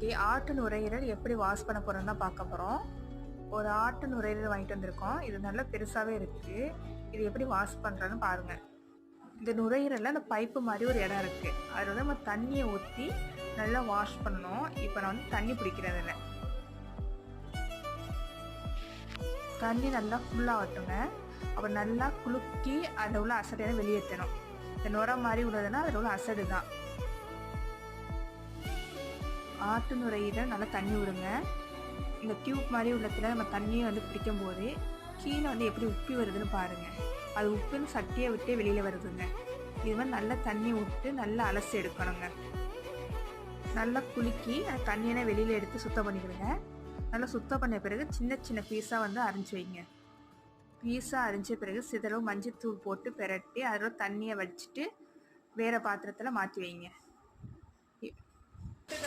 இன்னைக்கு ஆட்டு நுரையீரல் எப்படி வாஷ் பண்ண போறோம்னு தான் பார்க்க போறோம். ஒரு ஆட்டு நுரையீரல் வாங்கிட்டு வந்திருக்கோம். இது நல்லா பெருசாவே இருக்கு. இது எப்படி வாஷ் பண்றோன்னு பாருங்க. இந்த நுரையீரல்ல அந்த பைப்பு மாதிரி ஒரு இடம் இருக்கு. அதில் வந்து நம்ம தண்ணியை ஊற்றி நல்லா வாஷ் பண்ணணும். இப்போ நான் வந்து தண்ணி பிடிக்கிறது இல்லை. தண்ணி நல்லா ஃபுல்லாகட்டுங்க அப்போ நல்லா குலுக்கி அதில் உள்ள அசடையெல்லாம் வெளியேற்றணும். இந்த நுரம் மாதிரி உள்ளதுன்னா அதில் உள்ள அசடு தான் ஆட்டு நுரையீரல் நல்லா தண்ணி விடுங்க. இந்த டியூப் மாதிரி உள்ளத்தில் நம்ம தண்ணியை வந்து பிடிக்கும் போது கீழே வந்து எப்படி உப்பி வருதுன்னு பாருங்கள் அது உப்புன்னு சட்டியை விட்டே வெளியில் வருதுங்க. இது மாதிரி நல்லா தண்ணி விட்டு நல்லா அலசி எடுக்கணுங்க. நல்லா குலுக்கி அந்த தண்ணியெல்லாம் வெளியில் எடுத்து சுத்தம் பண்ணிக்கிடுங்க. நல்லா சுத்தம் பண்ண பிறகு சின்ன சின்ன பீஸாக வந்து அரிஞ்சு வைங்க. பீஸாக அரிஞ்ச பிறகு சிதறவு மஞ்சள் தூள் போட்டு பிரட்டி அதில் தண்ணியை வடிச்சிட்டு வேறு பாத்திரத்தில் மாற்றி வைங்க.